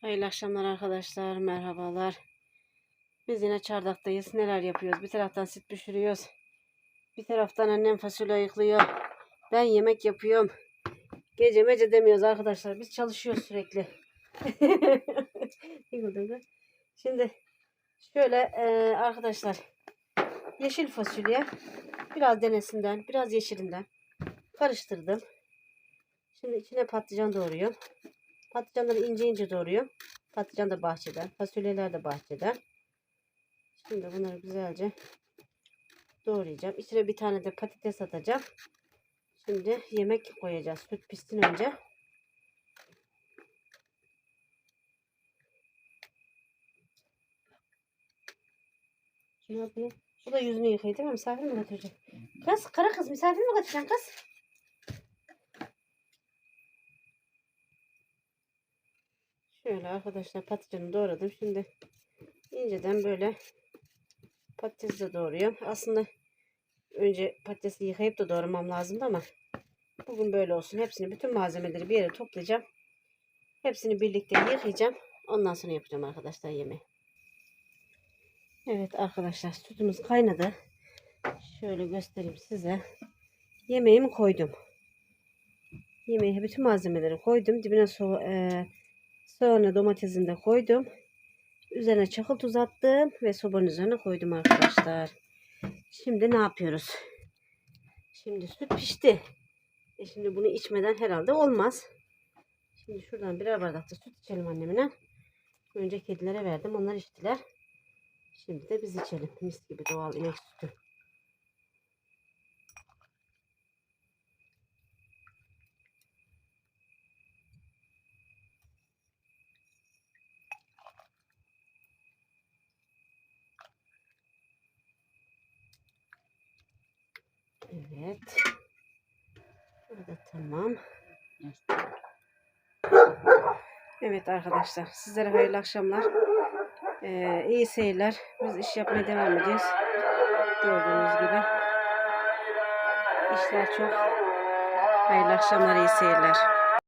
Hayırlı akşamlar arkadaşlar. Merhabalar. Biz yine çardaktayız. Neler yapıyoruz? Bir taraftan süt pişiriyoruz. Bir taraftan annem fasulye ayıklıyor. Ben yemek yapıyorum. Gece mece demiyoruz arkadaşlar. Biz çalışıyoruz sürekli. Şimdi şöyle e, arkadaşlar yeşil fasulye biraz denesinden biraz yeşilinden karıştırdım. Şimdi içine patlıcan doğruyorum. Patlıcanları ince ince doğruyorum. Patlıcan da bahçeden. Fasulyeler de bahçeden. Şimdi bunları güzelce doğrayacağım. İçine bir tane de patates atacağım. Şimdi yemek koyacağız. Süt pişsin önce. Ne yapıyor? Bu da yüzünü yıkıyor değil mi? Misafir mi götürecek? Kız, kara kız misafir mi götüreceksin kız? Şöyle arkadaşlar patlıcanı doğradım. Şimdi inceden böyle patatesi de doğruyorum. Aslında önce patatesi yıkayıp da doğramam lazımdı ama bugün böyle olsun. Hepsini bütün malzemeleri bir yere toplayacağım. Hepsini birlikte yıkayacağım. Ondan sonra yapacağım arkadaşlar yemeği. Evet arkadaşlar sütümüz kaynadı. Şöyle göstereyim size. Yemeğimi koydum. Yemeğe bütün malzemeleri koydum. Dibine so e Sonra domatesini de koydum. Üzerine çakıl tuz attım ve sobanın üzerine koydum arkadaşlar. Şimdi ne yapıyoruz? Şimdi süt pişti. E şimdi bunu içmeden herhalde olmaz. Şimdi şuradan birer bardak da süt içelim annemine. Önce kedilere verdim. Onlar içtiler. Şimdi de biz içelim. Mis gibi doğal inek sütü. Evet. Burada tamam. Evet arkadaşlar. Sizlere hayırlı akşamlar. Ee, iyi seyirler. Biz iş yapmaya devam ediyoruz. Gördüğünüz gibi. İşler çok. Hayırlı akşamlar, iyi seyirler.